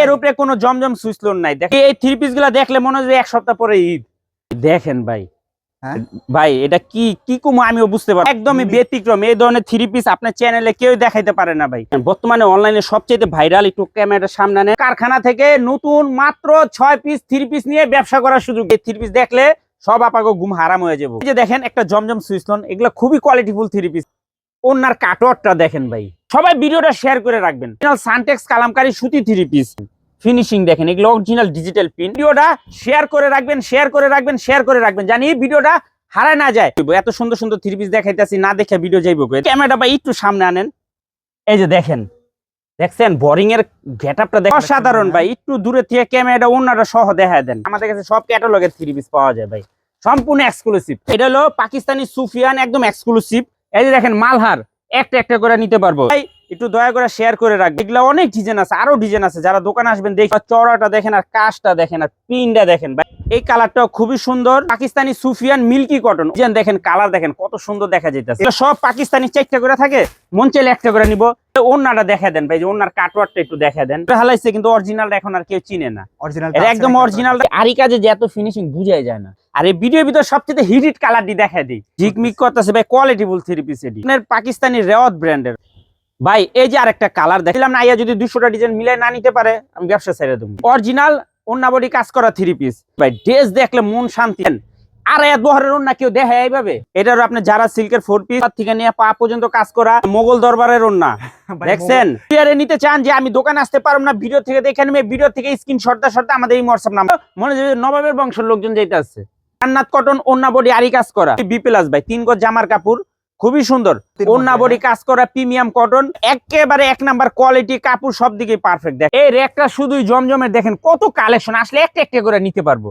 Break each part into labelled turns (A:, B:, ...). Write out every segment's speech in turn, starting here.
A: এর উপরে কোনো জমজম সুইচ লোন নাই। দেখ এই থ্রি পিসগুলা দেখলে মনে হয় এক সপ্তাহ পরে ঈদ। দেখেন ভাই।
B: হ্যাঁ?
A: ভাই এটা কি কি কুমো আমিও বুঝতে পারি একদমই ব্যতিক্রম। এই ধরনের থ্রি পিস আপনার চ্যানেলে কেউ দেখাইতে পারে না ভাই। বর্তমানে অনলাইনে সবচেয়ে ভাইরাল একটু ক্যামেরার সামনে। কারখানা থেকে নতুন মাত্র ছয় পিস থ্রি পিস নিয়ে ব্যবসা করার সুযোগ। এই থ্রি পিস দেখলে সব আপাকে ঘুম হারাম হয়ে যাব। এই যে দেখেন একটা জমজম সুইচ লোন এগুলো খুবই কোয়ালিটিফুল থ্রি পিস ওনার কাটওয়ারটা দেখেন ভাই। সবাই ভিডিওটা শেয়ার করে রাখবেন। সানটেক্স কালামকারী সুতি থ্রি পিস ফিনিশিং দেখেন, এগুলো অরিজিনাল ডিজিটাল পিন ভিডিওটা শেয়ার করে রাখবেন শেয়ার করে রাখবেন শেয়ার করে রাখবেন। জানি ভিডিওটা হারায় না যায়। এত সুন্দর সুন্দর থ্রি পিস দেখাইতেছি, না দেখে ভিডিও যাইব ক্যামেরাটা বা একটু সামনে আনেন। এই যে দেখেন, দেখছেন? বোরিং এর গেটআপটা দেখেন। অসাধারণ ভাই, একটু দূরে থেকে ক্যামেরাটা অন্যটা সহ দেখা দেন। আমাদের কাছে সব ক্যাটালগের থ্রি পিস পাওয়া যায় ভাই। সম্পূর্ণ এক্সক্লুসিভ এটা হলো পাকিস্তানি সুফিয়ান, একদম এক্সক্লুসিভ এই যে দেখেন, মালহার। একটা একটা করে নিতে পারব। একটু দয়া করে শেয়ার করে রাখবেন এগুলো অনেক ডিজাইন আছে আরও ডিজাইন আছে। যারা দোকানে আসবেন দেখবেন চড়াটা দেখেন আর কাজটা দেখেন আর পিনটা দেখেন। ভাই এই কালারটাও খুবই সুন্দর। Pakistani Sufiyan milky cotton design দেখেন কালার দেখেন কত সুন্দর দেখা যাইতেছে। এগুলো সব পাকিস্তানি চারটা করে থাকে মন চাইলে একটা করে নিব। ওনাটা দেখা দেন ভাই যে ওনার কাটওয়ারটা একটু দেখা দেন। এটা হালাইছে কিন্তু অরিজিনালটা এখন আর কেউ চিনে না।
B: অরিজিনাল
A: একদম অরিজিনাল আরি কাজে যে এত ফিনিশিং বুঝাই যায় না। আর এই ভিডিওর ভিতর সবচেয়ে হিট কালারটি দেখা দিই। ঝিকমিক করতেছে ভাই কোয়ালিটিফুল থ্রি পিস এটি। পাকিস্তানি রেওয়াত ব্র্যান্ডের ভাই এই যে আরেকটা কালার দেখলাম না আইয়া যদি দুশোটা ডিজাইন মিলাই না নিতে পারে আমি ব্যবসা ছেড়ে দেবো। অরিজিনাল অন্যাবডি কাজ করা থ্রি পিস ভাই ড্রেস দেখলে মন শান্তি। আর বহরের অন্য কেউ দেখে এইভাবে? এটার আপনি যারা সিল্কের ফোর পিস থেকে নিয়ে পা পর্যন্ত কাজ করা মোগল দরবারের অন্যা। দেখছেন? ক্লিয়ারে নিতে চান যে আমি দোকানে আসতে পারব না ভিডিও থেকে দেখে নেবে ভিডিও থেকে স্ক্রিন আমাদের এই হোয়াটসঅ্যাপ নাম্বার মনে হয় যে নবাবের বংশের লোকজন যেতে আসছে জান্নাত কটন ওন্না বডি আরি কাজ করা। বি প্লাস ভাই তিন গজ জামার কাপড় খুবই সুন্দর। বডি কাজ করা প্রিমিয়াম কটন একেবারে এক নাম্বার কোয়ালিটি কাপড় সব দিকে পারফেক্ট দেখ এই র্যাকটা শুধুই জমজমের দেখেন কত কালেকশন আসলে একটা একটা করে নিতে পারব।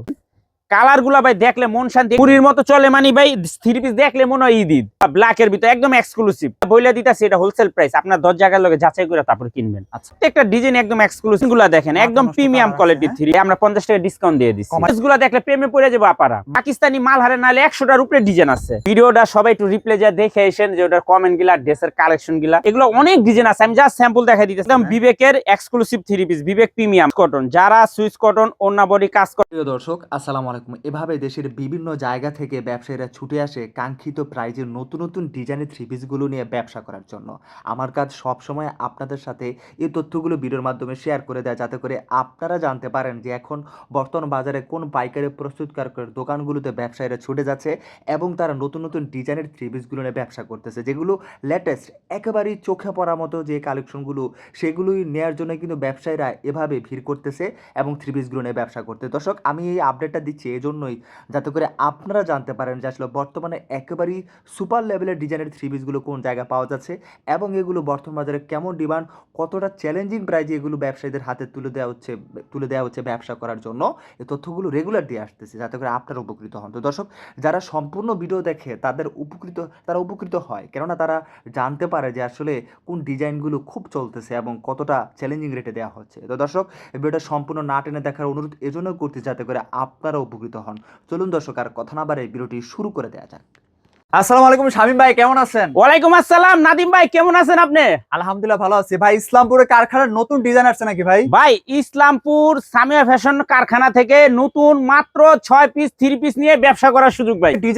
A: কালারগুলা ভাই দেখলে মন শান্তি। পুরীর মতো চলে মানি ভাই থ্রি পিস দেখলে মনে হয় ঈদ ঈদ। ব্ল্যাক এর ভিতরে একদম এক্সক্লুসিভ বইলে দিতেছে এটা হোলসেল প্রাইস আপনার দশ জায়গার লগে যাচাই করে তারপর কিনবেন।
B: আচ্ছা।
A: একটা ডিজাইন একদম এক্সক্লুসিভগুলা দেখেন একদম প্রিমিয়াম কোয়ালিটি? থ্রি আমরা পঞ্চাশ টাকা ডিসকাউন্ট দিয়ে দিচ্ছি গুলা দেখলে প্রেমে পড়ে যাব আপারা। পাকিস্তানি মাল হারে নাহলে একশোটার উপরে ডিজাইন আছে। ভিডিওটা সবাই একটু রিপ্লে যা দেখে এসেন যে ওটার কমেন্টগুলা ড্রেসের কালেকশনগুলা। এগুলো অনেক ডিজাইন আছে। আমি জাস্ট স্যাম্পল দেখাই দিতেছি। একদম
B: হ্যাঁ।
A: বিবেকের exclusive three piece Bibek premium cotton যারা সুইচ কটন ওন্না বডি কাজ করে
C: দর্শক আসসালামু আলাইকুম এভাবে দেশের বিভিন্ন জায়গা থেকে ব্যবসায়ীরা ছুটে আসে কাঙ্ক্ষিত প্রাইজের নতুন নতুন ডিজাইনের থ্রি পিসগুলো নিয়ে ব্যবসা করার জন্য। আমার কাজ সবসময় আপনাদের সাথে এই তথ্যগুলো ভিডিওর মাধ্যমে শেয়ার করে দেয়, যাতে করে আপনারা জানতে পারেন যে এখন বর্তমান বাজারে কোন পাইকারি প্রস্তুতকারকের দোকানগুলোতে ব্যবসায়ীরা ছুটে যাচ্ছে এবং তারা নতুন নতুন ডিজাইনের থ্রি পিসগুলো নিয়ে ব্যবসা করতেছে। যেগুলো লেটেস্ট একেবারেই চোখে পড়ার মতো যে কালেকশনগুলো, সেগুলোই নেওয়ার জন্য কিন্তু ব্যবসায়ীরা এভাবে ভিড় করতেছে এবং থ্রি পিসগুলো নিয়ে ব্যবসা করতে। দর্শক, আমি এই আপডেটটা দিচ্ছি। এই জন্যই যাতে করে আপনারা জানতে পারেন যে আসলে বর্তমানে একেবারেই সুপার লেভেলের ডিজাইনের থ্রি পিসগুলো কোন জায়গায় পাওয়া যাচ্ছে এবং এগুলো বর্তমান বাজারে কেমন ডিমান্ড কতটা চ্যালেঞ্জিং প্রাইজে এগুলো ব্যবসায়ীদের হাতে তুলে দেওয়া হচ্ছে, তুলে দেওয়া হচ্ছে ব্যবসা করার জন্য। এই তথ্যগুলো রেগুলার দিয়ে আসতেছে যাতে করে আপনারা উপকৃত হন। তো দর্শক, যারা সম্পূর্ণ ভিডিও দেখে তাদের উপকৃত, তারা উপকৃত হয়। কেননা তারা জানতে পারে যে আসলে কোন ডিজাইনগুলো খুব চলতেছে এবং কতটা চ্যালেঞ্জিং রেটে দেওয়া হচ্ছে। তো দর্শক ভিডিওটা সম্পূর্ণ না টেনে দেখার অনুরোধ এজন্য করতে যাতে করে আপনারা উপকৃত হন। চলুন দর্শক আর কথা না বাড়ে ভিডিওটি শুরু করে দেওয়া যাক।
B: আসসালামু আলাইকুম শামিম ভাই কেমন আছেন?
A: ওয়ালাইকুম আসসালাম নাদিম ভাই কেমন আছেন আপনি?
B: আলহামদুলিল্লাহ ভালো আছি। ভাই ইসলামপুরে কারখানার নতুন ডিজাইন আসছে নাকি ভাই?
A: ভাই ইসলামপুর সামিয়া ফ্যাশন কারখানা থেকে নতুন মাত্র ছয় পিস থ্রি পিস নিয়ে ব্যবসা করার সুযোগ ভাই।
B: কি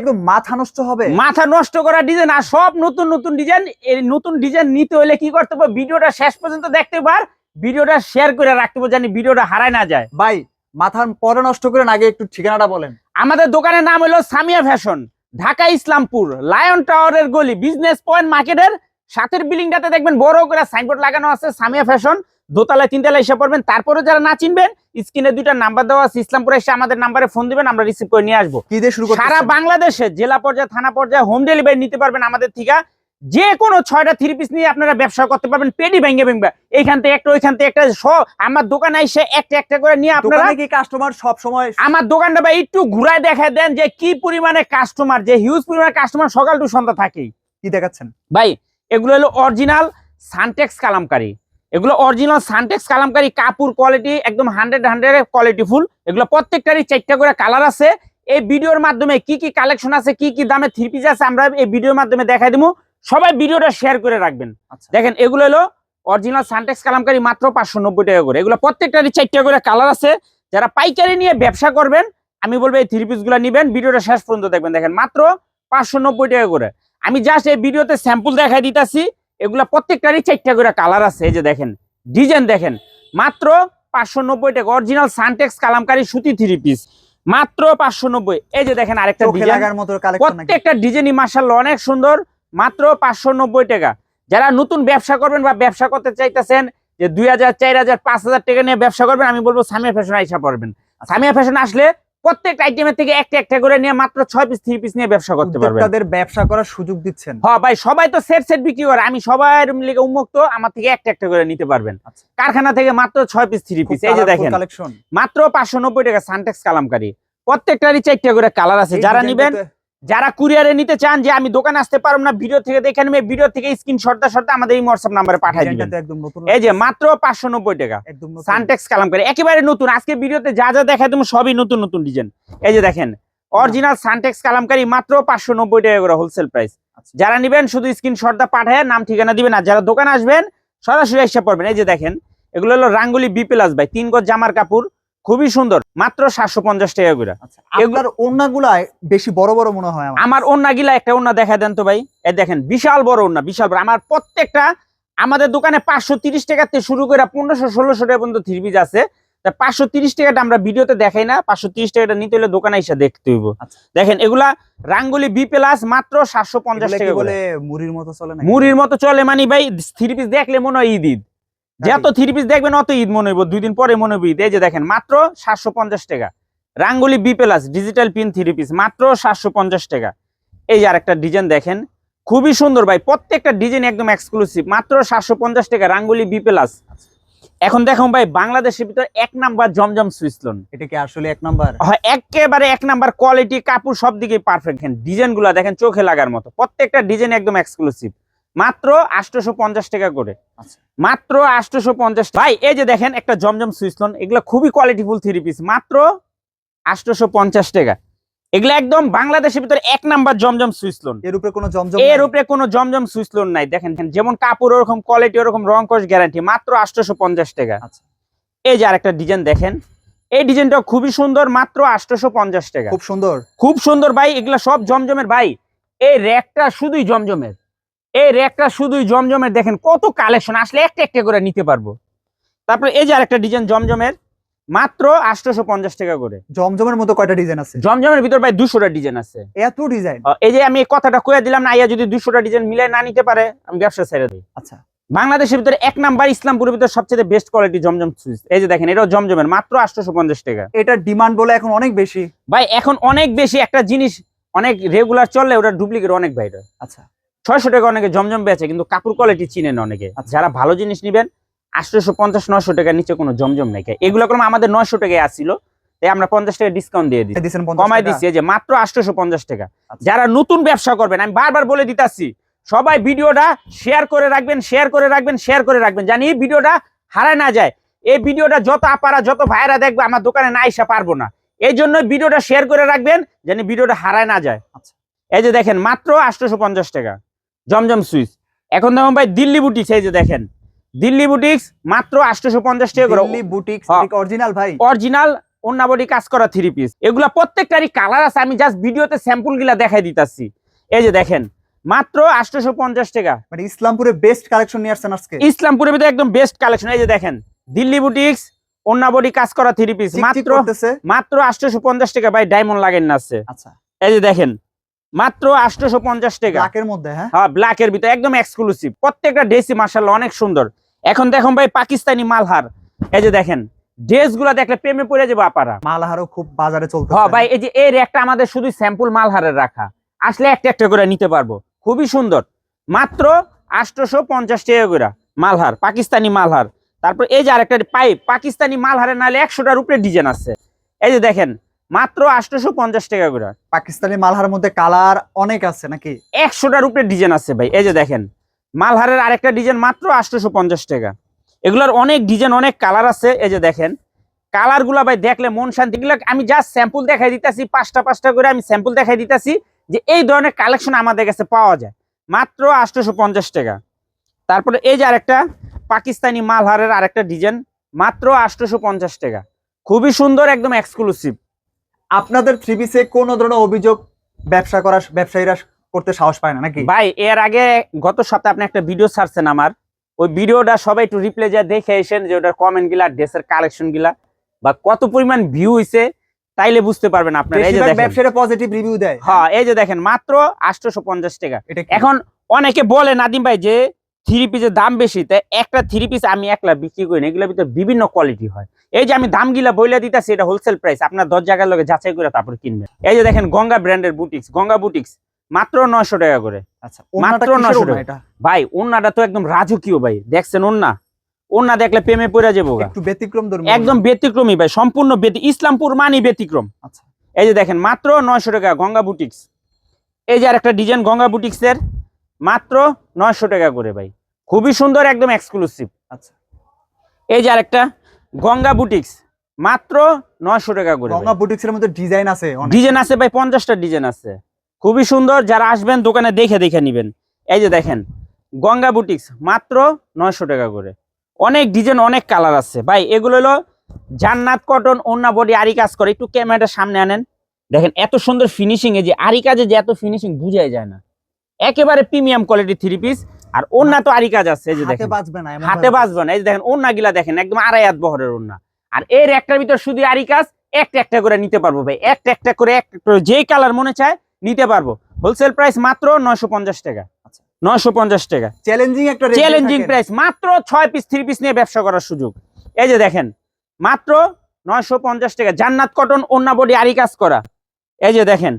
B: একদম মাথা নষ্ট হবে।
A: মাথা নষ্ট করা ডিজাইন আর সব নতুন নতুন ডিজাইন এই নতুন ডিজাইন নিতে হলে কি করতে হবে? ভিডিওটা শেষ পর্যন্ত দেখতে পার ভিডিওটা শেয়ার করে রাখতে হবে জানি ভিডিওটা হারায় না যায়।
B: ভাই মাথা পরে নষ্ট করেন আগে একটু ঠিকানাটা বলেন।
A: আমাদের দোকানের নাম হলো সামিয়া ফ্যাশন ঢাকা ইসলামপুর লায়ন টাওয়ারের গলি বিজনেস পয়েন্ট মার্কেটের সাথের বিল্ডিংটাতে দেখবেন বড় করে সাইনবোর্ড লাগানো আছে সামিয়া ফ্যাশন। দোতলায় তিনতলায় এসে পড়বেন তারপরে যারা না চিনবেন স্ক্রিনে দুইটা নাম্বার দেওয়া আছে ইসলামপুরে এসে আমাদের নাম্বারে ফোন দিবেন আমরা রিসিভ করে নিয়ে আসব। সারা বাংলাদেশে জেলা পর্যায়ে থানা পর্যায়ে হোম ডেলিভারি নিতে পারবেন আমাদের থেকে। যে কোনো ছয়টা থ্রি পিস নিয়ে আপনারা ব্যবসা করতে পারবেন পেডি ভেঙে ভেঙে এইখান থেকে একটা ওইখান থেকে একটা স- আমার দোকানে এসে একটা একটা করে নিয়ে আপনারা
B: কি কাস্টমার সব সময়
A: আমার দোকানটা ভাই একটু ঘুরায় দেখা দেন যে কি পরিমাণে কাস্টমার যে হিউজ পরিমাণে কাস্টমার সকাল টু সন্ধ্যা থাকেই
B: কি দেখাচ্ছেন?
A: ভাই এগুলো হলো অরিজিনাল সানটেক্স কালামকারী। এগুলো অরিজিনাল সানটেক্স কালামকারী কাপড় কোয়ালিটি একদম হান্ড্রেড হান্ড্রেড কোয়ালিটি ফুল এগুলো প্রত্যেকটারই চারটা করে কালার আছে। এই ভিডিওর মাধ্যমে কি কি কালেকশন আছে কি কি দামে থ্রি পিস আছে আমরা এই ভিডিওর মাধ্যমে দেখাই দেবো। সবাই ভিডিওটা শেয়ার করে রাখবেন।
B: আচ্ছা।
A: দেখেন এগুলো হলো অরিজিনাল সানটেক্স কালামকারী মাত্র পাঁচশো নব্বই টাকা করে। এগুলো প্রত্যেকটারই চারটা করে কালার আছে। যারা পাইকারি নিয়ে ব্যবসা করবেন আমি বলব এই থ্রি পিসগুলা নিবেন ভিডিওটা শেষ পর্যন্ত দেখবেন। দেখেন মাত্র পাঁচশো নব্বই টাকা করে। আমি জাস্ট এই ভিডিওতে স্যাম্পল দেখাই দিতেছি এগুলা প্রত্যেকটারই চারটা করে কালার আছে। এই যে দেখেন ডিজাইন দেখেন মাত্র পাঁচশো নব্বই টাকা। অরিজিনাল সানটেক্স কালামকারী সুতি থ্রি পিস মাত্র পাঁচশো নব্বই। এই যে দেখেন আরেকটা প্রত্যেকটা ডিজাইনই মার্শাল অনেক সুন্দর। মাত্র পাঁচশো নব্বই টাকা। যারা নতুন ব্যবসা করবেন বা ব্যবসা করতে চাইতেছেন যে দুই হাজার চার হাজার পাঁচ হাজার টাকা নিয়ে ব্যবসা করবেন আমি বলব সামিয়া ফ্যাশন আইসা পড়বেন। সামিয়া ফ্যাশন আসলে প্রত্যেকটা আইটেমের থেকে একটা একটা করে নিয়ে মাত্র ছয় পিস থ্রি পিস নিয়ে ব্যবসা করতে পারবেন।
B: উদ্যোক্তাদের ব্যবসা করার সুযোগ দিচ্ছেন।
A: হ্যাঁ ভাই সবাই তো সেট সেট বিক্রি করে আমি সবার লিগে উন্মুক্ত আমার থেকে একটা একটা করে নিতে পারবেন।
B: আচ্ছা।
A: কারখানা থেকে মাত্র ছয় পিস থ্রি পিস এই যে দেখেন মাত্র পাঁচশো নব্বই টাকা সানটেক্স কালামকারি। প্রত্যেকটারই চারটা করে কালার আছে যারা নিবেন যারা কুরিয়ারে নিতে চান যে আমি দোকানে আসতে পারব না ভিডিও থেকে দেখে নেবে ভিডিও থেকে স্ক্রিনশটটা শটটা আমাদের এই হোয়াটসঅ্যাপ নাম্বারে পাঠিয়ে দিবেন। এই যে মাত্র পাঁচশো নব্বই টাকা।
B: একদম নতুন।
A: সানটেক্স কালামকারি একেবারে নতুন। আজকে ভিডিওতে যা যা দেখায় তুমি সবই নতুন নতুন ডিজাইন এই যে দেখেন অরিজিনাল সানটেক্স কালামকারি মাত্র পাঁচশো নব্বই টাকা করে হোলসেল প্রাইস
B: আচ্ছা।
A: যারা নিবেন শুধু স্ক্রিন স্ক্রিনশটটা পাঠায় নাম ঠিকানা দিবেন আর যারা দোকানে আসবেন সরাসরি এসে পড়বেন। এই যে দেখেন এগুলো হলো রাঙ্গুলি বি প্লাস ভাই তিন গজ জামার কাপড় খুবই সুন্দর মাত্র সাতশো পঞ্চাশ টাকা করে।
B: আচ্ছা ওন্নাগুলা বেশি বড় বড় মনে হয় আমার।
A: আমার গিলা একটা ওন্না দেখা দেন তো ভাই। এই দেখেন বিশাল বড় ওন্না বিশাল বড়। আমার প্রত্যেকটা আমাদের দোকানে পাঁচশো তিরিশ টাকা থেকে শুরু করে পনেরোশো ষোলোশো টাকা পর্যন্ত থ্রি পিস আছে। তা পাঁচশো তিরিশ টাকাটা আমরা ভিডিওতে দেখাই না পাঁচশো তিরিশ টাকাটা নিতে হলে দোকানে এসে দেখতে হইব।
B: আচ্ছা।
A: দেখেন এগুলা রাঙ্গুলি বি প্লাস মাত্র সাতশো পঞ্চাশ টাকা
B: বলে মুড়ির মতো চলে না
A: মুড়ির মতো চলে মানে ভাই থ্রি পিস দেখলে মনে হয় ঈদ ঈদ যত থ্রি পিস দেখবেন অত ঈদ মনে হইব দুই দিন পরে মনে হইব ঈদ। এই যে দেখেন মাত্র সাতশো পঞ্চাশ টাকা। রাঙ্গুলি B plus digital pin three piece মাত্র সাতশো পঞ্চাশ টাকা। এই যে আরেকটা ডিজাইন দেখেন খুবই সুন্দর ভাই প্রত্যেকটা ডিজাইন একদম এক্সক্লুসিভ মাত্র সাতশো পঞ্চাশ টাকা রাঙ্গুলি বি প্লাস এখন দেখুন ভাই বাংলাদেশের ভিতর এক নাম্বার জমজম সুইসলন
B: এটা কি আসলে এক নাম্বার?
A: হয় একেবারে এক নাম্বার কোয়ালিটি কাপড় সব দিকে পারফেক্ট দেখেন ডিজাইনগুলা দেখেন চোখে লাগার মতো। প্রত্যেকটা ডিজাইন একদম এক্সক্লুসিভ মাত্র আটশোশো পঞ্চাশ টাকা করে।
B: আচ্ছা।
A: মাত্র আটশোশো পঞ্চাশ ভাই এই যে দেখেন একটা জমজম সুইসলন এগুলো খুবই কোয়ালিটিফুল থ্রি পিস মাত্র আটশোশো পঞ্চাশ টাকা। এগুলো একদম বাংলাদেশের ভিতরে এক নাম্বার জমজম সুইসলন
B: এর উপরে কোনো জমজম
A: এর উপরে কোনো জমজম সুইসলন নাই। দেখেন যেমন কাপড় ওরকম কোয়ালিটি ওরকম রং কস গ্যারান্টি মাত্র আটশোশো পঞ্চাশ টাকা।
B: আচ্ছা।
A: এই যে আরেকটা ডিজাইন দেখেন এই ডিজাইনটা খুবই সুন্দর মাত্র আটশোশো পঞ্চাশ টাকা।
B: খুব সুন্দর।
A: খুব সুন্দর ভাই এগুলা সব জমজমের ভাই। এই র্যাকটা শুধুই জমজমের। এই র্যাকটা শুধুই জমজমের দেখেন কত কালেকশন আসলে একটা একটা করে নিতে পারব। তারপরে এই যে আরেকটা ডিজাইন জমজমের মাত্র আটশোশো পঞ্চাশ টাকা করে।
B: জমজমের মতো কয়টা ডিজাইন আছে?
A: জমজমের ভিতর ভাই দুশোটা ডিজাইন আছে।
B: এত ডিজাইন
A: এই যে আমি এই কথাটা কয়ে দিলাম না আইয়া যদি দুশোটা ডিজাইন মিলাই না নিতে পারে আমি ব্যবসা ছেড়ে দিই
B: আচ্ছা।
A: বাংলাদেশের ভিতরে এক নাম্বার ইসলামপুরের ভিতরে সবচেয়ে বেস্ট কোয়ালিটি জমজম সুইচ। এই যে দেখেন এটাও জমজমের মাত্র আটশোশো পঞ্চাশ টাকা।
B: এটার ডিমান্ড বলে এখন অনেক বেশি।
A: ভাই এখন অনেক বেশি একটা জিনিস অনেক রেগুলার চললে ওটা ডুপ্লিকেট অনেক বাইরে
B: আচ্ছা।
A: ছয়শো টাকা অনেকে জমজম বেচে কিন্তু কাপড় কোয়ালিটি চিনেন অনেকে।
B: আচ্ছা।
A: যারা ভালো জিনিস নিবেন আটশোশো পঞ্চাশ নশো টাকার নিচে কোনো জমজম নেই। এগুলো কোনো আমাদের নয়শো টাকায় আসছিল তাই আমরা পঞ্চাশ টাকা ডিসকাউন্ট দিয়ে দিই কমাই দিচ্ছি যে মাত্র আটশোশো পঞ্চাশ টাকা।
B: আচ্ছা।
A: যারা নতুন ব্যবসা করবেন আমি বারবার বলে দিতাছি সবাই ভিডিওটা শেয়ার করে রাখবেন শেয়ার করে রাখবেন শেয়ার করে রাখবেন। জানি এই ভিডিওটা হারায় না যায়। এই ভিডিওটা যত আপারা যত ভাইরা দেখবে আমার দোকানে না এসে পারব না। এই জন্য ভিডিওটা শেয়ার করে রাখবেন জানি ভিডিওটা হারায় না যায়।
B: আচ্ছা।
A: এই যে দেখেন মাত্র আটশোশো পঞ্চাশ টাকা। জমজম সুইচ। এখন দেখুন ভাই দিল্লি বুটিক্স এই যে দেখেন। দিল্লি বুটিক্স মাত্র আটশোশো পঞ্চাশ টাকা করে।
B: দিল্লি বুটিক
A: হ্যাঁ।
B: অরিজিনাল ভাই।
A: অরিজিনাল অন্যাবডি কাজ করা থ্রি পিস এগুলা প্রত্যেকটারই কালার আছে আমি জাস্ট ভিডিওতে স্যাম্পলগুলা দেখাই দিতাছি। এই যে দেখেন মাত্র আটশোশো পঞ্চাশ টাকা।
B: মানে ইসলামপুরে বেস্ট কালেকশন নিয়ে আসছেন আজকে।
A: ইসলামপুরের ভিতরে একদম বেস্ট কালেকশন এই যে দেখেন দিল্লি বুটিক্স অন্যাবডি কাজ করা থ্রি পিস মাত্র মাত্র আটশোশো পঞ্চাশ টাকা ভাই ডায়মন্ড লাগেন না আছে।
B: আচ্ছা।
A: এই যে দেখেন মাত্র আটশোশো পঞ্চাশ টাকা
B: ব্ল্যাকের মধ্যে হ্যাঁ?
A: হ্যাঁ ব্ল্যাকের ভিতরে একদম এক্সক্লুসিভ প্রত্যেকটা ড্রেসই মার্শাল্লাহ অনেক সুন্দর। এখন দেখুন ভাই পাকিস্তানি মালহার। এই যে দেখেন ড্রেসগুলা দেখলে প্রেমে পড়ে যাব আপারা
B: মালহারও খুব বাজারে চলতেছে।
A: হ্যাঁ ভাই এই যে এই র্যাকটা আমাদের শুধু স্যাম্পল মালহারের রাখা। আসলে একটা একটা করে নিতে পারব। খুবই সুন্দর। মাত্র আটশোশো পঞ্চাশ টাকা করে মালহার পাকিস্তানি মালহার। তারপর এই যে আরেকটা পাইপ পাকিস্তানি মালহারের নাহলে একশোটার উপরে ডিজাইন আছে। এই যে দেখেন মাত্র আটশোশো পঞ্চাশ টাকা করে।
B: পাকিস্তানি মালহার মধ্যে কালার অনেক আছে নাকি?
A: একশোটার উপরে ডিজাইন আছে ভাই। এই যে দেখেন মালহারের আরেকটা ডিজাইন মাত্র আটশোশো পঞ্চাশ টাকা। এগুলোর অনেক ডিজাইন অনেক কালার আছে। এই যে দেখেন কালারগুলা ভাই দেখলে মন শান্তি। এগুলো আমি জাস্ট স্যাম্পল দেখাই দিতেছি পাঁচটা পাঁচটা করে আমি স্যাম্পল দেখাই দিতেছি যে এই ধরনের কালেকশন আমাদের কাছে পাওয়া যায়। মাত্র আটশোশো পঞ্চাশ টাকা। তারপরে এই যে আরেকটা পাকিস্তানি মালহারের আরেকটা ডিজাইন মাত্র আটশোশো পঞ্চাশ টাকা। খুবই সুন্দর একদম এক্সক্লুসিভ
B: আপনাদের থ্রি পিসে কোনো ধরনের অভিযোগ ব্যবসা করা ব্যবসায়ীরা করতে সাহস পায় না নাকি?
A: ভাই এর আগে গত সপ্তাহে আপনি একটা ভিডিও ছাড়ছেন আমার। ওই ভিডিওটা সবাই একটু রিপ্লে যা দেখে এসেন যে ওটার কমেন্ট গিলা ড্রেসের কালেকশন গিলা বা কত পরিমাণ ভিউ হইছে তাইলে বুঝতে পারবেন আপনারা। এই যে দেখেন।
B: ব্যবসায়ীরা পজিটিভ রিভিউ দেয়।
A: হ্যাঁ এই যে দেখেন মাত্র আটশোশো পঞ্চাশ টাকা। এখন অনেকে বলে নাদিম ভাই যে থ্রি পিসের দাম বেশি তাই একটা থ্রি পিস আমি একলা বিক্রি করি না এগুলোর ভিতরে বিভিন্ন কোয়ালিটি হয়। এই যে আমি দামগুলা বইলা দিতেছি এটা হোলসেল প্রাইস আপনার দশ জায়গার লোকে যাচাই করে তারপর কিনবেন। এই যে দেখেন গঙ্গা ব্র্যান্ডের বুটিক্স গঙ্গা বুটিক্স মাত্র নয়শো টাকা করে।
B: আচ্ছা ওনাটা
A: মাত্র
B: কিসের
A: 900
B: ওড়না
A: টাকা। ভাই ওন্নাটা তো একদম রাজকীয় ভাই। দেখছেন ওন্না ওন্না দেখলে প্রেমে পড়ে যাব
B: একটু ব্যতিক্রম
A: একদম ব্যতিক্রমী ভাই সম্পূর্ণ ইসলামপুর মানি ব্যতিক্রম।
B: আচ্ছা।
A: এই যে দেখেন মাত্র নয়শো টাকা গঙ্গা বুটিক্স এই যে আরেকটা ডিজাইন গঙ্গা বুটিক্স এর মাত্র নয়শো টাকা করে ভাই। খুবই সুন্দর একদম এক্সক্লুসিভ
B: আচ্ছা।
A: এই যে আরেকটা গঙ্গা বুটিক্স মাত্র নয়শো টাকা করে
B: গঙ্গা বুটিক্সের মধ্যে ডিজাইন আছে
A: ডিজাইন আছে ভাই পঞ্চাশটা ডিজাইন আছে। খুবই সুন্দর যারা আসবেন দোকানে দেখে দেখে নিবেন। এই যে দেখেন গঙ্গা বুটিক্স মাত্র নয়শো টাকা করে। অনেক ডিজাইন অনেক কালার আছে। ভাই এগুলো হলো জান্নাত কটন অন্য বডি আরি কাজ করে। একটু ক্যামেরাটা সামনে আনেন। দেখেন এত সুন্দর ফিনিশিং এই যে আরি কাজে যে এত ফিনিশিং বুঝাই যায় না। একেবারে প্রিমিয়াম কোয়ালিটি থ্রি পিস আর অন্য তো আরি কাজ আছে এই যে
B: হাতে
A: দেখেন।
B: বাজবে না
A: হাতে বাজবে না এই যে দেখেন ওন্না গিলা দেখেন একদম আড়াই হাত বহরের ওন্না আর এর একটার ভিতর শুধু আরি কাজ একটা একটা করে নিতে পারব ভাই একটা একটা করে একটা যেই কালার মনে চায় নিতে পারব। হোলসেল প্রাইস মাত্র নয়শো পঞ্চাশ টাকা।
B: আচ্ছা।
A: নয়শো পঞ্চাশ টাকা।
B: চ্যালেঞ্জিং একটা
A: চ্যালেঞ্জিং প্রাইস মাত্র ছয় পিস থ্রি পিস নিয়ে ব্যবসা করার সুযোগ। এই যে দেখেন মাত্র নয়শো পঞ্চাশ টাকা। জান্নাত কটন ওন্না বডি আরি কাজ করা। এই যে দেখেন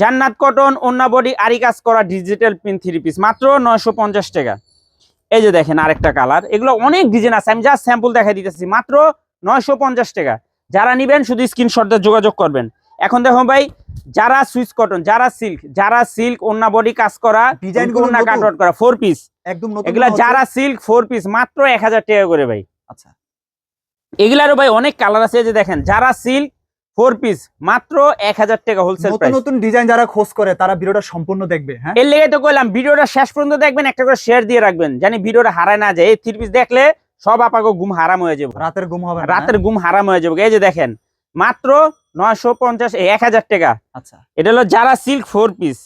A: জান্নাত কটন ওন্না বডি আরি কাজ করা ডিজিটাল পিন থ্রি পিস মাত্র নয়শো পঞ্চাশ টাকা। এই যে দেখেন আরেকটা কালার এগুলো অনেক ডিজাইন আছে আমি জাস্ট স্যাম্পল দেখাই দিতেছি মাত্র নয়শো পঞ্চাশ টাকা। যারা নিবেন শুধু স্ক্রিনশট যোগাযোগ করবেন। এখন দেখো ভাই যারা সুইচ কটন যারা সিল্ক যারা সিল্ক ওন্না বডি কাজ করা ডিজাইন
B: নতুন।
A: কাটওয়ার্ক করা ফোর পিস
B: একদম নতুন
A: এগুলা যারা সিল্ক ফোর পিস মাত্র এক হাজার টাকা করে ভাই।
B: আচ্ছা।
A: এগুলারও ভাই অনেক কালার আছে এই যে দেখেন যারা সিল্ক ফোর পিস মাত্র এক হাজার টাকা হোলসেল
B: নতুন নতুন ডিজাইন যারা খোঁজ করে তারা ভিডিওটা সম্পূর্ণ দেখবে হ্যাঁ?
A: এর লেগে তো কইলাম ভিডিওটা শেষ পর্যন্ত দেখবেন একটা করে শেয়ার দিয়ে রাখবেন। জানি ভিডিওটা হারায় না যায়। এই থ্রি পিস দেখলে সব আপাকে ঘুম হারাম হয়ে যাবে।
B: রাতের ঘুম হবে
A: রাতের ঘুম হারাম হয়ে যাবে। এই যে দেখেন মাত্র নয়শো পঞ্চাশ এক হাজার টাকা।
B: হ্যাঁ? আচ্ছা।
A: এটা হলো যারা সিল্ক ফোর পিস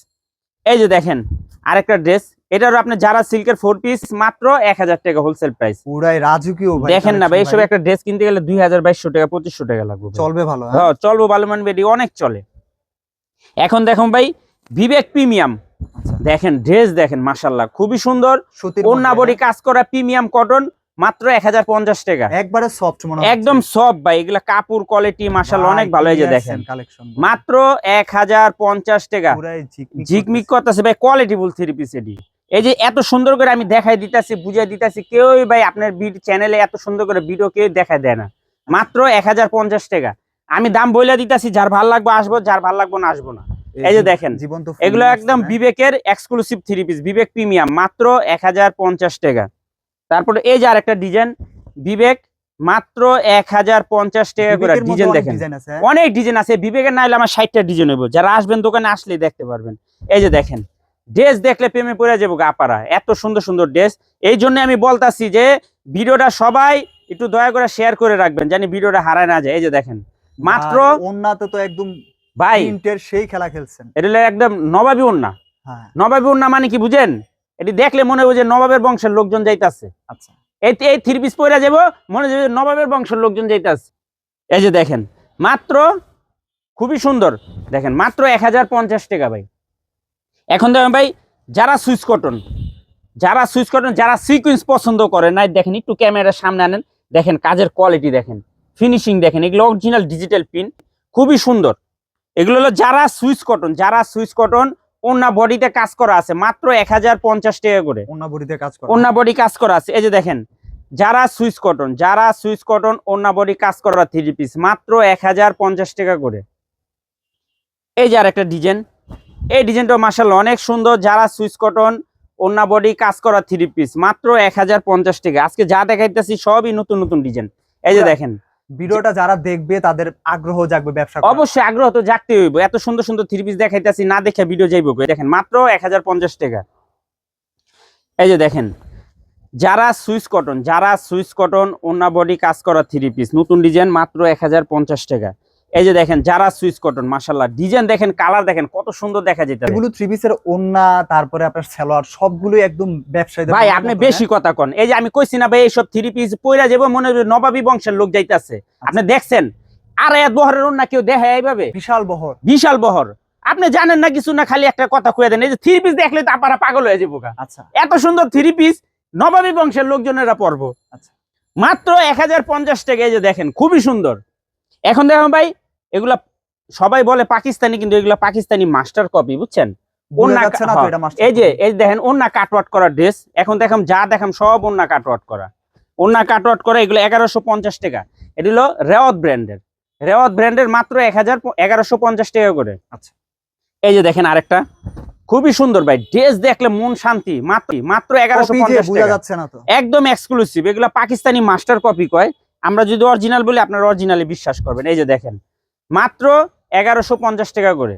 A: এই যে দেখেন আরেকটা ড্রেস এটারও আপনি যারা সিল্কের ফোর পিস মাত্র এক হাজার টাকা হোলসেল প্রাইস
B: পুরাই রাজকীয়
A: দেখেন না ভাই এইসব একটা ড্রেস কিনতে গেলে দুই হাজার বাইশশো টাকা পঁচিশশো টাকা লাগবে।
B: চলবে ভালো হ্যাঁ?
A: হ্যাঁ চলবো বালুমান বেডি অনেক চলে। এখন দেখুন ভাই বিবেক প্রিমিয়াম
B: আচ্ছা।
A: দেখেন ড্রেস দেখেন মাসাল্লাহ খুবই সুন্দর। বডি কাজ করা প্রিমিয়াম কটন মাত্র এক হাজার পঞ্চাশ টাকা?
B: একবারে সফট মনে
A: একদম সব ভাই এগুলা কাপড় কোয়ালিটি মাসাল্লাহ অনেক ভালো যে দেখেন। মাত্র এক হাজার পঞ্চাশ টাকা।
B: ঝিকমিক। করতেছে।
A: ভাই কোয়ালিটি ফুল থ্রি পিস এটি। এই যে এত সুন্দর করে আমি দেখাই দিতেছি বুঝাই দিতেছি কেউই ভাই আপনার চ্যানেলে এত সুন্দর করে ভিডিও কেউ দেখা দেয় না। মাত্র এক হাজার পঞ্চাশ টাকা। আমি দাম বইলা দিতেছি যার ভালো লাগবে আসব যার ভালো লাগবো না আসব না। এই যে দেখেন,
B: জীবন্ত
A: এগুলো একদম? বিবেকের exclusive three piece Bibek premium মাত্র এক হাজার পঞ্চাশ টাকা। তারপরে এই যে আরেকটা ডিজাইন বিবেক মাত্র এক হাজার পঞ্চাশ টাকা করে ডিজাইন দেখেন? অনেক ডিজাইন আছে বিবেকের না হলে আমার ষাটটা ডিজাইন হইব। যারা আসবেন দোকানে আসলেই দেখতে পারবেন। এই যে দেখেন ড্রেস দেখলে প্রেমে পড়ে যাব গা আপারা। এত সুন্দর সুন্দর ড্রেস। এই জন্য আমি বলতাছি যে ভিডিওটা সবাই একটু দয়া করে শেয়ার করে রাখবেন জানি ভিডিওটা হারায় না যায়। এই যে দেখেন মাত্র
B: ওন্নাতে তো একদম
A: ভাই
B: সেই খেলা খেলছেন।
A: এটা একদম নবাবী উন্না
B: হ্যাঁ।
A: নবাবী উন্না মানে কি বুঝেন? এটি দেখলে মনে হবে যে নবাবের বংশের লোকজন যাইতাছে।
B: আচ্ছা।
A: এই এই থ্রি পিস পরে যাব মনে হবে যে নবাবের বংশের লোকজন যাইতাছে। এই যে দেখেন মাত্র খুবই সুন্দর। দেখেন মাত্র এক হাজার পঞ্চাশ টাকা ভাই। এখন দেখেন ভাই যারা সুইচ কটন যারা সুইচ কটন যারা সিকুয়েন্স পছন্দ করে নাই দেখেন একটু ক্যামেরার সামনে আনেন দেখেন কাজের কোয়ালিটি দেখেন ফিনিশিং দেখেন এগুলো অরিজিনাল ডিজিটাল পিন খুবই সুন্দর। এগুলো হলো Zara Swiss cotton Zara Swiss cotton অন্য বডিতে কাজ করা আছে মাত্র এক হাজার পঞ্চাশ টাকা করে।
B: ওন্না বডিতে কাজ করে।
A: অন্য বডি কাজ করা আছে এই যে দেখেন Zara Swiss cotton Zara Swiss cotton অন্য বডি কাজ করা থ্রি পিস মাত্র এক হাজার পঞ্চাশ টাকা করে। এই যে আর একটা ডিজাইন এই ডিজাইনটা মার্শাল অনেক সুন্দর। যারা সুইচ কটন অন্য বডি কাজ করা থ্রি পিস মাত্র এক হাজার পঞ্চাশ টাকা। আজকে যা দেখাইতেছি সবই নতুন নতুন ডিজাইন এই যে দেখেন।
B: ভিডিওটা যারা দেখবে তাদের আগ্রহ জাগবে ব্যবসা
A: অবশ্যই আগ্রহ তো জাগতে হইব। এত সুন্দর সুন্দর থ্রি পিস দেখাইতেছি না দেখে ভিডিও যাইব। দেখেন মাত্র এক হাজার পঞ্চাশ টাকা। এই যে দেখেন Zara Swiss cotton Zara Swiss cotton ওনা বডি কাজ করা থ্রি পিস নতুন ডিজাইন মাত্র এক হাজার পঞ্চাশ টাকা। এই যে দেখেন যারা সুইস কটন মাসাল্লাহ ডিজাইন দেখেন কালার দেখেন কত সুন্দর দেখা যেতে
B: এগুলো থ্রি পিসের ওন্না তারপরে আপনার সালোয়ার সবগুলোই একদম ব্যবসায়ী
A: ভাই আপনি বেশি কথা কন। এই যে আমি কইছি না ভাই এইসব থ্রি পিস পইরা যাব মনে হয় নবাবী বংশের লোক যাইতাছে। আপনি দেখছেন? আর এত বহরের না কেউ দেখে এইভাবে?
B: বিশাল বহর।
A: বিশাল বহর। আপনি জানেন না কিছু না খালি একটা কথা কয়ে দেন। এই যে থ্রি পিস দেখলে তো আপনারা পাগল হয়ে যাব
B: আচ্ছা।
A: এত সুন্দর থ্রি পিস নবাবী বংশের লোকজনেরা পরব।
B: আচ্ছা।
A: মাত্র এক হাজার পঞ্চাশ টাকা এই যে দেখেন খুবই সুন্দর। এখন দেখুন ভাই এগুলা সবাই বলে পাকিস্তানি কিন্তু এগুলা পাকিস্তানি মাস্টার কপি বুঝছেন? হ্যাঁ, এই যে এই দেখেন ওন্না কাটওয়াট করা ড্রেস এখন দেখাম যা দেখাম সব ওন্না কাটওয়াট করা। ওন্না কাটওয়াট করা এগুলো এগারোশো পঞ্চাশ টাকা। এটা হলো রেওয়াত ব্র্যান্ডের রেওয়াত ব্র্যান্ডের মাত্র এক হাজার এগারোশো পঞ্চাশ টাকা করে।
B: আচ্ছা।
A: এই যে দেখেন আরেকটা। খুবই সুন্দর ভাই ড্রেস দেখলে মন শান্তি মাত্র মাত্র এগারোশো পঞ্চাশ টাকা।
B: যাচ্ছে না তো।
A: একদম এক্সক্লুসিভ এগুলো পাকিস্তানি মাস্টার কপি কয়। আমরা যদি অরিজিনাল বলি আপনারা অরিজিনালি বিশ্বাস করবেন। এই যে দেখেন মাত্র এগারোশো পঞ্চাশ টাকা করে।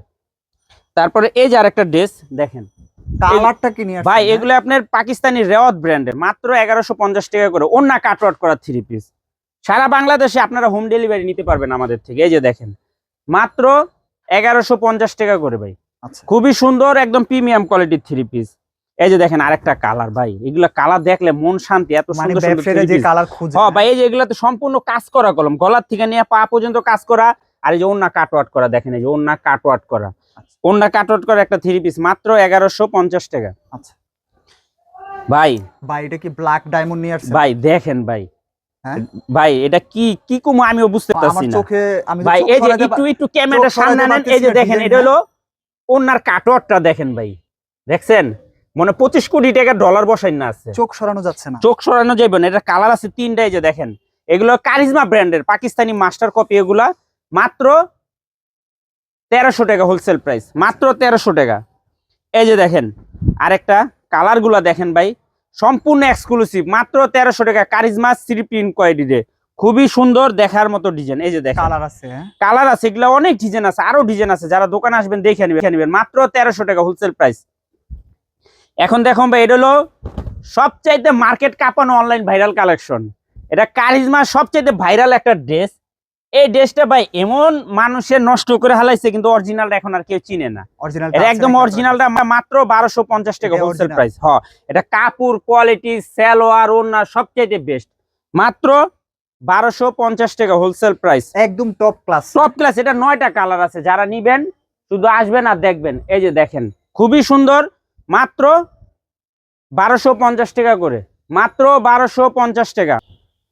A: তারপরে এই যে আরেকটা ড্রেস দেখেন।
B: কালারটা কি নিয়ে
A: ভাই
B: হ্যাঁ?
A: এগুলো আপনার পাকিস্তানি রেওয়াত ব্র্যান্ডের মাত্র এগারোশো পঞ্চাশ টাকা করে। অন্য কাটওয়াট করা থ্রি পিস সারা বাংলাদেশে আপনারা হোম ডেলিভারি নিতে পারবেন আমাদের থেকে। এই যে দেখেন মাত্র এগারোশো পঞ্চাশ টাকা করে ভাই।
B: আচ্ছা।
A: খুবই সুন্দর একদম প্রিমিয়াম কোয়ালিটির থ্রি পিস এই যে দেখেন আরেকটা কালার ভাই। এগুলো কালার দেখলে মন শান্তি এত
B: মানে
A: সুন্দর সুন্দর
B: ব্যবসায়ীরা
A: three
B: যে
A: piece।
B: কালার খুঁজে
A: হ্যাঁ ভাই এই যে এগুলো তো সম্পূর্ণ কাজ করা কলম। গলার থেকে নিয়ে পা পর্যন্ত কাজ করা আর এই যে ওন্না কাটওয়াট করা দেখেন এই যে ওন্না কাটওয়াট করা। ওন্না কাটওয়াট করা একটা থ্রি পিস মাত্র এগারোশো পঞ্চাশ টাকা।
B: আচ্ছা।
A: ভাই।
B: ভাই এটা কি ব্ল্যাক ডায়মন্ড নিয়ে আসছে
A: ভাই দেখেন ভাই।
B: হ্যাঁ?
A: ভাই এটা কি কি কুমো আমিও বুঝতে পারছি না।
B: চোখে আমি
A: ভাই এই যে একটু একটু
B: সরাতে
A: সামনে আনেন এই যে দেখেন এটা হলো ওনার কাটওয়াটটা দেখেন ভাই। দেখছেন? মনে পঁচিশ কোটি টাকা ডলার বসাই না আছে।
B: চোখ সরানো যাচ্ছে না।
A: চোখ সরানো যাবে না এটা কালার আছে তিনটাই যে দেখেন। এগুলো কারিজমা ব্র্যান্ডের পাকিস্তানি মাস্টার কপি এগুলা। মাত্র তেরোশো টাকা হোলসেল প্রাইস মাত্র তেরোশো টাকা। এই যে দেখেন আরেকটা কালারগুলা দেখেন ভাই সম্পূর্ণ এক্সক্লুসিভ মাত্র তেরোশো টাকা কারিজমা থ্রি প্রিন্ট কোয়ালিটিতে খুবই সুন্দর দেখার মতো ডিজাইন এই যে দেখেন।
B: কালার আছে হ্যাঁ।
A: কালার আছে এগুলো অনেক ডিজাইন আছে আরও ডিজাইন আছে যারা দোকানে আসবেন দেখে নেবেন দেখে নেবেন। মাত্র তেরোশো টাকা হোলসেল প্রাইস এখন দেখুন ভাই এটা হলো সবচাইতে মার্কেট কাঁপানো অনলাইন ভাইরাল কালেকশন এটা কারিজমা সবচাইতে ভাইরাল একটা ড্রেস এই ড্রেসটা ভাই এমন মানুষের নষ্ট করে হালাইছে কিন্তু অরিজিনালটা এখন আর কেউ চিনে না।
B: অরিজিনাল
A: একদম অরিজিনালটা মাত্র বারোশো পঞ্চাশ টাকা হোলসেল প্রাইস হ এটা কাপড় কোয়ালিটি স্যালোয়ার ওনার সবচাইতে বেস্ট মাত্র বারোশো পঞ্চাশ টাকা হোলসেল প্রাইস
B: একদম টপ ক্লাস
A: টপ ক্লাস এটা নয়টা কালার আছে যারা নিবেন শুধু আসবেন আর দেখবেন। এই যে দেখেন খুবই সুন্দর মাত্র বারোশো পঞ্চাশ টাকা করে। মাত্র বারোশো পঞ্চাশ টাকা।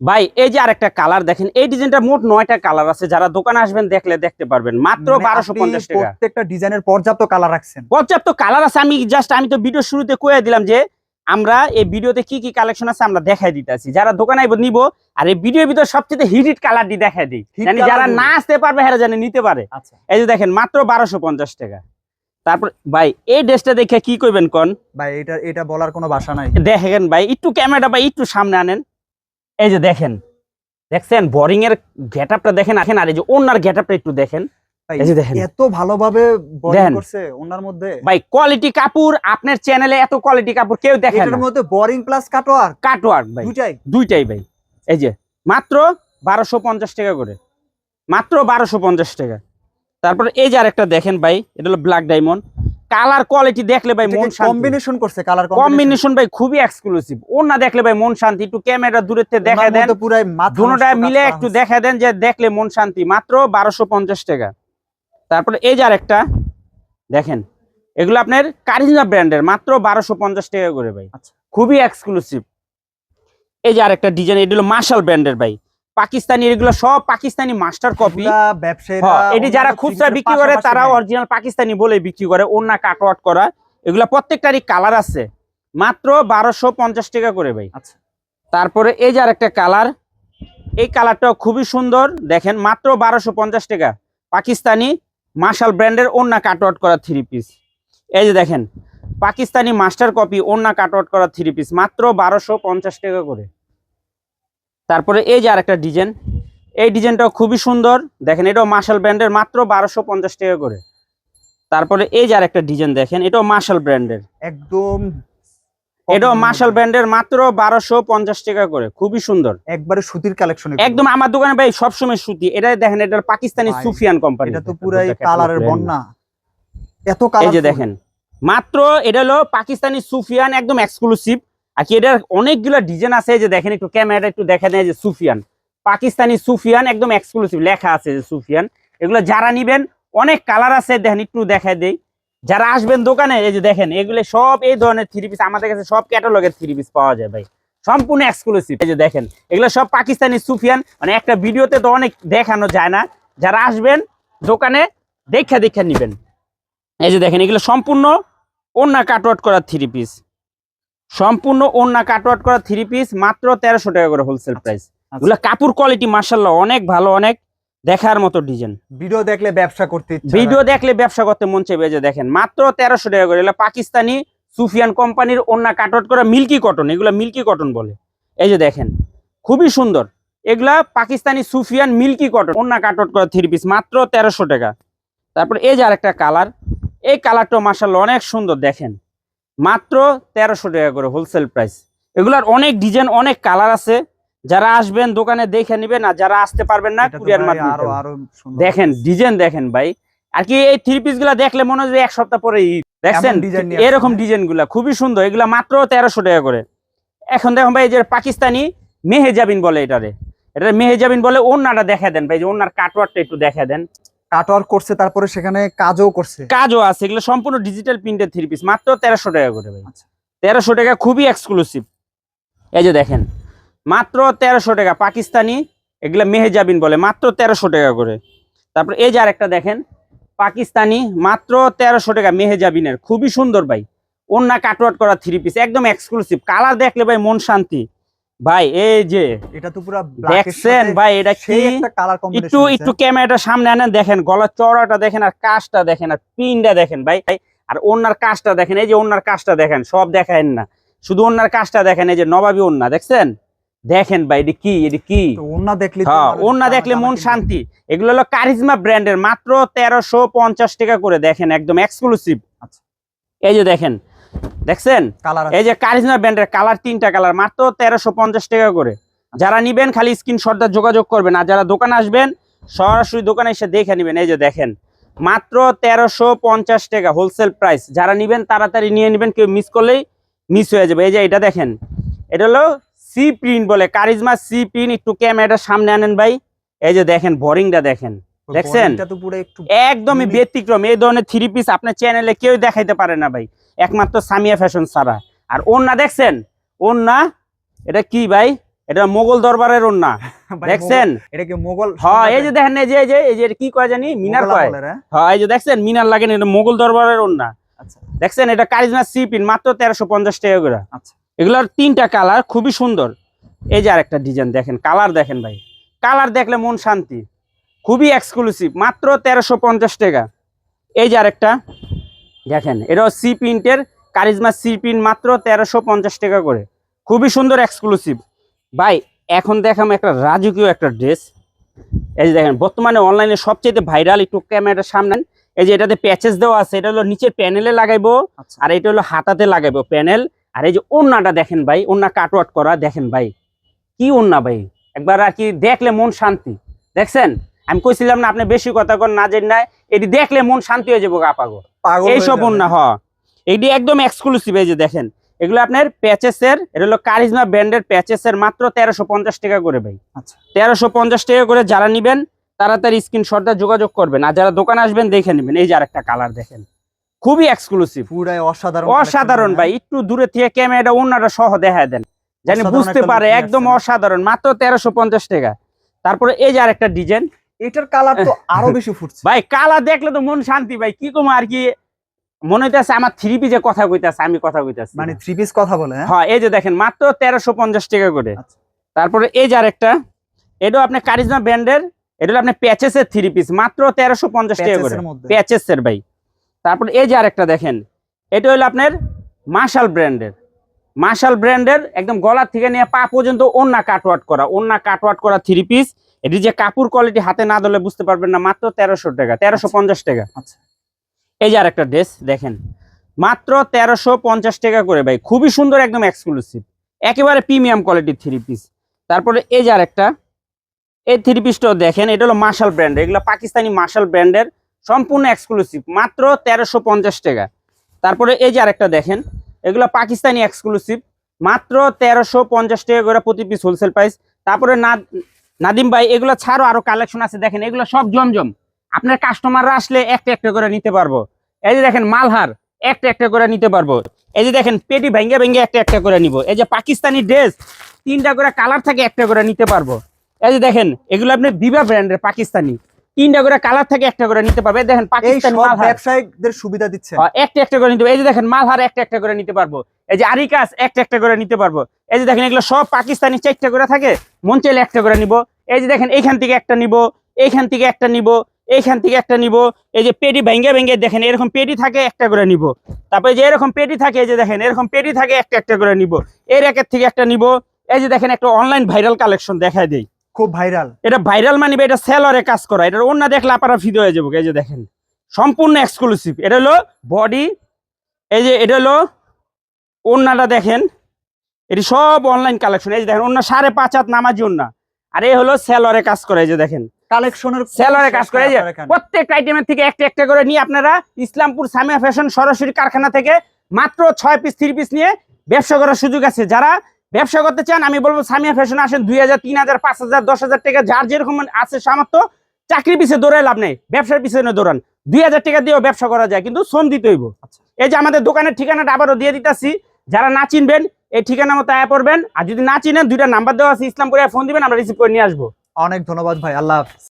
A: ভাই এই যে আরেকটা কালার দেখেন এই ডিজাইনটা মোট নয়টা কালার আছে। যারা দোকানে আসবেন দেখলে দেখতে পারবেন। মাত্র
B: মানে
A: বারোশো পঞ্চাশ টাকা।
B: প্রত্যেকটা ডিজাইনের পর্যাপ্ত কালার রাখছেন।
A: পর্যাপ্ত কালার আছে। আমি জাস্ট আমি তো ভিডিও শুরুতে কয়ে দিলাম যে আমরা এই ভিডিওতে কি কি কালেকশন আছে আমরা দেখাই দিতেছি। যারা দোকানে আইব নিব। আর এই ভিডিওর ভিতরে সবচেয়ে হিট কালারটি দেখাই দিই। জানি যারা না আসতে পারবে হ্যাঁ জানি নিতে পারে।
B: আচ্ছা।
A: এই যে দেখেন মাত্র বারোশো পঞ্চাশ টাকা। তারপর ভাই এই ড্রেসটা দেখে কি করবেন কোন?
B: ভাই এটা এটা বলার কোনো ভাষা নাই।
A: দেখেন ভাই একটু ক্যামেরাটা ভাই একটু সামনে আনেন। এই যে দেখেন দেখছেন? বোরিং এর গেট আপটা দেখেন দেখেন আর এই যে ওনার গেটআপটা একটু দেখেন। এই যে দেখেন।
B: এত ভালোভাবে বোরিং করছে ওনার মধ্যে।
A: ভাই কোয়ালিটি কাপড় আপনার চ্যানেলে এত কোয়ালিটি কাপড় কেউ দেখে
B: এটার
A: না।
B: মধ্যে বোরিং প্লাস কাটোয়ার
A: কাটওয়ার্ক ভাই।
B: দুইটাই।
A: দুইটাই ভাই। এই যে মাত্র বারোশো পঞ্চাশ টাকা করে। মাত্র বারোশো পঞ্চাশ টাকা। তারপর এই যে আরেকটা দেখেন ভাই এটা হলো ব্ল্যাক ডায়মন্ড কালার কোয়ালিটি দেখলে ভাই মন শান্তি।
B: কম্বিনেশন করছে কালার
A: কম্বিনেশন ভাই খুবই এক্সক্লুসিভ ওর না দেখলে ভাই মন শান্তি। একটু ক্যামেরা দূরের থেকে দেখা দেন। দুটোটা মিলে একটু। দেখা দেন যে দেখলে মন শান্তি। মাত্র বারোশো পঞ্চাশ টাকা। তারপরে এই যে আরেকটা দেখেন এগুলো আপনার কারিজমা ব্র্যান্ডের মাত্র বারোশো পঞ্চাশ টাকা করে ভাই।
B: আচ্ছা।
A: খুবই এক্সক্লুসিভ এই যে আরেকটা ডিজাইন এটা হলো মার্শাল ব্র্যান্ডের ভাই। পাকিস্তানি এগুলো সব পাকিস্তানি মাস্টার কপি হ্যাঁ, এটি যারা খুচরা বিক্রি করে তারা। অরিজিনাল পাকিস্তানি বলে বিক্রি করে অন্য কাটওয়াট করা। এগুলা প্রত্যেকটারই কালার আছে। মাত্র বারোশো পঞ্চাশ টাকা করে ভাই।
B: আচ্ছা।
A: তারপরে এই যে আরেকটা কালার এই কালারটাও খুবই সুন্দর। দেখেন মাত্র বারোশো পঞ্চাশ টাকা। পাকিস্তানি মার্শাল ব্র্যান্ডের অন্য কাটওয়াট করা থ্রি পিস এই যে দেখেন পাকিস্তানি মাস্টার কপি অন্য কাটওয়াট করা থ্রি পিস মাত্র বারোশো পঞ্চাশ টাকা করে। তারপরে এই যে আরেকটা ডিজাইন এই ডিজাইনটাও খুবই সুন্দর। দেখেন এটাও মার্শাল ব্র্যান্ডের মাত্র বারোশো পঞ্চাশ টাকা করে। তারপরে এই যে আরেকটা ডিজাইন দেখেন এটাও মার্শাল ব্র্যান্ডের
B: একদম
A: এটাও মার্শাল ব্র্যান্ডের মাত্র বারোশো পঞ্চাশ টাকা করে। খুবই সুন্দর।
B: একবারে সুতির কালেকশন
A: একদম আমার দোকানে ভাই সবসময় সুতি। এটা দেখেন এটা পাকিস্তানি সুফিয়ান কোম্পানি
B: এটা তো পুরাই কালারের বন্যা। এত কালার এই
A: যে দেখেন মাত্র এটা হলো পাকিস্তানি সুফিয়ান একদম এক্সক্লুসিভ আর কি এটার অনেকগুলো ডিজাইন আছে যে দেখেন একটু ক্যামেরা একটু দেখেন এই যে সুফিয়ান। পাকিস্তানি সুফিয়ান, একদম এক্সক্লুসিভ লেখা আছে যে সুফিয়ান। এগুলো যারা নিবেন, অনেক কালার আছে, দেখেন একটু দেখায় দেই। যারা আসবেন দোকানে, এই যে দেখেন, এগুলো সব এই ধরনের থ্রি পিস আমাদের কাছে সব ক্যাটালগের থ্রি পিস পাওয়া যায় ভাই। সম্পূর্ণ এক্সক্লুসিভ এই যে দেখেন। এগুলো সব পাকিস্তানি সুফিয়ান মানে একটা ভিডিওতে তো অনেক দেখানো যায় না। যারা আসবেন দোকানে দেখা দেখা নিবেন। এই যে দেখেন, এগুলো সম্পূর্ণ অন্য কাটওয়াট করা থ্রি পিস সম্পূর্ণ ওন্না কাটওয়াট করা থ্রি পিস মাত্র তেরোশো টাকা করে হোলসেল প্রাইস এগুলো কাপড় কোয়ালিটি মার্শাল্লাহ অনেক ভালো অনেক দেখার মতো ডিজাইন
B: ভিডিও দেখলে ব্যবসা করতে
A: ভিডিও দেখলে ব্যবসা করতে মন চাইবে এই যে দেখেন মাত্র তেরোশো টাকা করে। এগুলো পাকিস্তানি সুফিয়ান কোম্পানির ওন্না কাটওয়াট করা মিল্কি কটন এগুলো মিল্কি কটন বলে। এই যে দেখেন খুবই সুন্দর। এগুলা পাকিস্তানি সুফিয়ান মিল্কি কটন ওন্না কাটওয়াট করা থ্রি পিস মাত্র তেরোশো টাকা। তারপর এই যে আরেকটা কালার এই কালারটা মার্শাল্লাহ অনেক সুন্দর দেখেন। মাত্র তেরোশো টাকা করে হোলসেল প্রাইস এগুলার অনেক ডিজাইন অনেক কালার আছে। যারা আসবেন দোকানে দেখে নেবেন আর যারা আসতে পারবেন না কুরিয়ার মাধ্যমে দেখেন ডিজাইন দেখেন ভাই। আর কি এই থ্রি পিসগুলা দেখলে মনে হয় এক সপ্তাহ পরে দেখছেন? এরকম ডিজাইনগুলা খুবই সুন্দর। এগুলা মাত্র তেরোশো টাকা করে। এখন দেখুন ভাই এই যে পাকিস্তানি মেহেজাবিন বলে এটারে। এটা মেহেজাবিন বলে ওনাটা দেখা দেন ভাই যে ওনার কাটওয়ারটা একটু দেখা দেন।
B: কাটওয়ার্ক করছে তারপরে সেখানে কাজও করছে।
A: কাজও আছে এগুলো সম্পূর্ণ ডিজিটাল প্রিন্টের থ্রি পিস মাত্র তেরোশো টাকা করে ভাই।
B: আচ্ছা।
A: তেরোশো টাকা খুবই এক্সক্লুসিভ এই যে দেখেন মাত্র তেরোশো টাকা পাকিস্তানি এগুলা মেহেজাবিন বলে মাত্র তেরোশো টাকা করে। তারপর এই যে আরেকটা দেখেন পাকিস্তানি মাত্র তেরোশো টাকা মেহেজাবিনের। খুবই সুন্দর ভাই। ওন্না কাটওয়াট করা থ্রি পিস একদম এক্সক্লুসিভ কালার দেখলে ভাই মন শান্তি। ভাই এই যে
B: এটা তো পুরো
A: দেখছেন ভাই এটা কি?
B: একটা
A: একটু ক্যামেরাটা সামনে আনেন দেখেন গলার চড়াটা দেখেন আর কাজটা দেখেন আর পিনটা দেখেন ভাই। আর ওনার কাজটা দেখেন এই যে ওনার কাজটা দেখেন সব দেখেন না। শুধু ওনার কাজটা দেখেন এই যে নবাবী ওন্না দেখছেন? দেখেন ভাই এটি কি এটি কি?
B: ওন্না দেখলে
A: হ্যাঁ ওন্না দেখলে মন শান্তি। এগুলো হলো কারিজমা ব্র্যান্ডের মাত্র তেরোশো পঞ্চাশ টাকা করে দেখেন একদম এক্সক্লুসিভ
B: আচ্ছা।
A: এই যে দেখেন দেখছেন? এই যে কারিজমা ব্র্যান্ডের কালার তিনটা কালার মাত্র তেরোশো পঞ্চাশ টাকা করে। যারা নিবেন খালি স্ক্রিন স্ক্রিনশটটা যোগাযোগ করবেন আর যারা দোকানে আসবেন সরাসরি দোকানে এসে দেখে নেবেন। এই যে দেখেন মাত্র তেরোশো পঞ্চাশ টাকা হোলসেল প্রাইস যারা নিবেন তাড়াতাড়ি নিয়ে নেবেন কেউ মিস করলেই মিস হয়ে যাবে। এই যে এটা দেখেন এটা হলো সি প্রিন্ট বলে কারিজমা সি প্রিন্ট একটু ক্যামেরাটা সামনে আনেন ভাই। এই যে দেখেন বোরিংটা দেখেন। দেখছেন? একদমই ব্যতিক্রম। এই ধরনের থ্রি পিস আপনার চ্যানেলে কেউ দেখাইতে পারে না ভাই। একমাত্র সামিয়া ফ্যাশন ছাড়া। আর ওন্না দেখছেন? ওন্না এটা কি ভাই? এটা মোগল দরবারের ওন্না
B: ভাই,
A: দেখছেন?
B: এটা কি মোগল
A: হ্যাঁ এই যে দেখেন এই যে এই যে এই যে কি কয় জানি? মিনার কয়? হ্যাঁ এই যে দেখছেন? মিনার লাগেন এটা মোগল দরবারের ওন্না
B: আচ্ছা।
A: দেখছেন? এটা কারিজমা সিপিন মাত্র তেরোশো পঞ্চাশ টাকা করে।
B: আচ্ছা।
A: এগুলোর তিনটা কালার খুবই সুন্দর। এই যে আরেকটা ডিজাইন দেখেন কালার দেখেন ভাই। কালার দেখলে মন শান্তি। খুবই এক্সক্লুসিভ মাত্র তেরোশো পঞ্চাশ টাকা। এই যে আরেকটা দেখেন এটাও সি প্রিন্টের কারিজমা সি প্রিন্ট মাত্র তেরোশো পঞ্চাশ টাকা করে। খুবই সুন্দর এক্সক্লুসিভ ভাই এখন দেখাম একটা রাজকীয় একটা ড্রেস এই যে দেখেন বর্তমানে অনলাইনে সবচেয়ে ভাইরাল একটু ক্যামেরার সামনে এই যে এটাতে প্যাচেস দেওয়া আছে এটা হলো নিচের প্যানেলে লাগাইবো
B: আচ্ছা।
A: আর এটা হলো হাতাতে লাগাইবো প্যানেল আর এই যে ওন্নাটা দেখেন ভাই ওন্না কাটওয়াট করা দেখেন ভাই। কি ওন্না ভাই? একবার আর কি দেখলে মন শান্তি। দেখছেন? আমি কইছিলাম না আপনি বেশি কথা কর না জেন না এটি দেখলে মন শান্তি হয়ে যাব আপাগো
B: হয়ে
A: এইসব। ওন্না হ এটি একদম এক্সক্লুসিভ এই যে দেখেন। এগুলো আপনার প্যাচেসের এটা হলো কারিজমা ব্র্যান্ডের প্যাচেসের মাত্র তেরোশো পঞ্চাশ টাকা করে ভাই।
B: আচ্ছা।
A: তেরোশো পঞ্চাশ টাকা করে যারা নিবেন তাড়াতাড়ি স্ক্রিনশটটা যোগাযোগ করবেন। আর যারা দোকানে আসবেন দেখে নেবেন। এই যে আরেকটা কালার দেখেন। খুবই এক্সক্লুসিভ
B: পুরাই অসাধারণ
A: অসাধারণ ভাই। একটু দূরে থেকে ক্যামেরাটা অন্যটা সহ দেখা দেন। জানি বুঝতে পারে একদম অসাধারণ। মাত্র তেরোশো পঞ্চাশ টাকা। তারপরে এই যে আরেকটা ডিজাইন
B: এটার কালার তো আরও বেশি ফুটছে।
A: ভাই কালা দেখলে তো মন শান্তি। ভাই কি কম আর কি? মনে হইতেছে আমার থ্রি পিজে কথা কইতাছে আমি কথা কইতাছি।
B: মানে থ্রি পিস কথা বলে হ্যাঁ?
A: হ্যাঁ এই যে দেখেন মাত্র তেরোশো পঞ্চাশ টাকা করে।
B: আচ্ছা।
A: তারপরে এই যে আরেকটা এটাও আপনার কারিজমা ব্র্যান্ডের এটা হলো আপনার প্যাচেসের থ্রি পিস মাত্র তেরোশো পঞ্চাশ টাকা করে। প্যাচেসের ভাই। তারপর এই যে আরেকটা দেখেন এটা হলো আপনার মার্শাল ব্র্যান্ডের মার্শাল ব্র্যান্ডের একদম গলা থেকে নিয়ে পা পর্যন্ত ওন্না কাটওয়াট করা ওন্না কাটওয়াট করা থ্রি পিস এটি যে কাপড় কোয়ালিটি হাতে না ধরলে বুঝতে পারবেন না মাত্র তেরোশো টাকা তেরোশো পঞ্চাশ টাকা।
B: আচ্ছা।
A: এই যে আরেকটা ড্রেস দেখেন মাত্র তেরোশো পঞ্চাশ টাকা করে ভাই খুবই সুন্দর একদম এক্সক্লুসিভ একেবারে প্রিমিয়াম কোয়ালিটির থ্রি পিস তারপরে এই যে আরেকটা এই থ্রি পিসটাও দেখেন এটা হলো মার্শাল ব্র্যান্ড এগুলো পাকিস্তানি মার্শাল ব্র্যান্ডের সম্পূর্ণ এক্সক্লুসিভ মাত্র তেরোশো পঞ্চাশ টাকা। তারপরে এই যে আরেকটা দেখেন এগুলো পাকিস্তানি এক্সক্লুসিভ মাত্র তেরোশো পঞ্চাশ টাকা করে প্রতি পিস হোলসেল প্রাইস তারপরে না- নাদিম ভাই, এগুলো ছাড়ো, আরও কালেকশন আছে, দেখেন, এগুলো সব জমজম। আপনার কাস্টমাররা আসলে একটা একটা করে নিতে পারব। এই যে দেখেন, মালহার, একটা একটা করে নিতে পারব। এই যে দেখেন, পেটি ভেঙ্গে ভেঙ্গে একটা একটা করে নিব। এই যে পাকিস্তানি ড্রেস তিনটা করে কালার থাকে, একটা করে নিতে পারব। এই যে দেখেন, এগুলো আপনি বিবা ব্র্যান্ডের পাকিস্তানি। তিনটা করে কালার থাকে একটা করে নিতে পারবে। দেখেন পাকিস্তানি
B: সব
A: মালহার।
B: ব্যবসায়িকদের সুবিধা দিচ্ছে।
A: হ্যাঁ, একটা একটা করে নিতে পারব এই যে দেখেন মালহার একটা একটা করে নিতে পারব। এই যে আরিকাস একটা একটা করে নিতে পারব। এই যে দেখেন এগুলো সব পাকিস্তানি চারটা করে থাকে। মন চাইলে একটা করে নিব। এই যে দেখেন এইখান থেকে একটা নিব এইখান থেকে একটা নিব এইখান থেকে একটা নিব। এই যে পেটি ভেঙ্গে ভেঙ্গে দেখেন এরকম পেটি থাকে একটা করে নিব। তারপরে যে এরকম পেটি থাকে এই যে দেখেন এরকম পেটি থাকে একটা একটা করে নিব। এর একের থেকে একটা নিব। এই যে দেখেন একটা অনলাইন ভাইরাল কালেকশন দেখায় দেই।
B: খুব ভাইরাল
A: এটা ভাইরাল মানিবে এটা সেলরে কাজ করা। এটা অন্য দেখলে আপনারা ফিদে হয়ে যাব এই যে দেখেন। সম্পূর্ণ এক্সক্লুসিভ এটা হলো বডি এই যে এটা হলো ওন্নাটা দেখেন। এটি সব অনলাইন কালেকশন এই যে দেখেন অন্য সাড়ে পাঁচ হাত নামাজি ওন্না আর এই হলো সেলরে কাজ করে এই যে দেখেন।
B: কালেকশনের
A: সেলরে কাজ করে এই যে প্রত্যেক আইটেমের থেকে একটা একটা করে নিয়ে আপনারা ইসলামপুর সামিয়া ফ্যাশন সরাসরি কারখানা থেকে মাত্র ছয় পিস থ্রি পিস নিয়ে ব্যবসা করার সুযোগ আছে। যারা ব্যবসা করতে চান আমি বলব সামিয়া ফ্যাশন আসেন দুই হাজার তিন হাজার পাঁচ হাজার দশ হাজার টাকা যার যেরকম আছে সামর্থ্য চাকরি পিছিয়ে দৌড়ায় লাভ নেই ব্যবসার পিছনে দৌড়ান। দুই হাজার টাকা দিয়েও ব্যবসা করা যায় কিন্তু শ্রম দিতে হইব। এই যে আমাদের দোকানের ঠিকানাটা আবারও দিয়ে দিতেছি যারা না চিনবেন এই ঠিকানা মতো আয়া পড়বেন আর যদি না চিনেন দুইটা নাম্বার দেওয়া আছে ইসলামপুরে ফোন দিবেন আমরা রিসিভ করে নিয়ে আসব।
B: অনেক ধন্যবাদ ভাই আল্লাহ হাফিজ।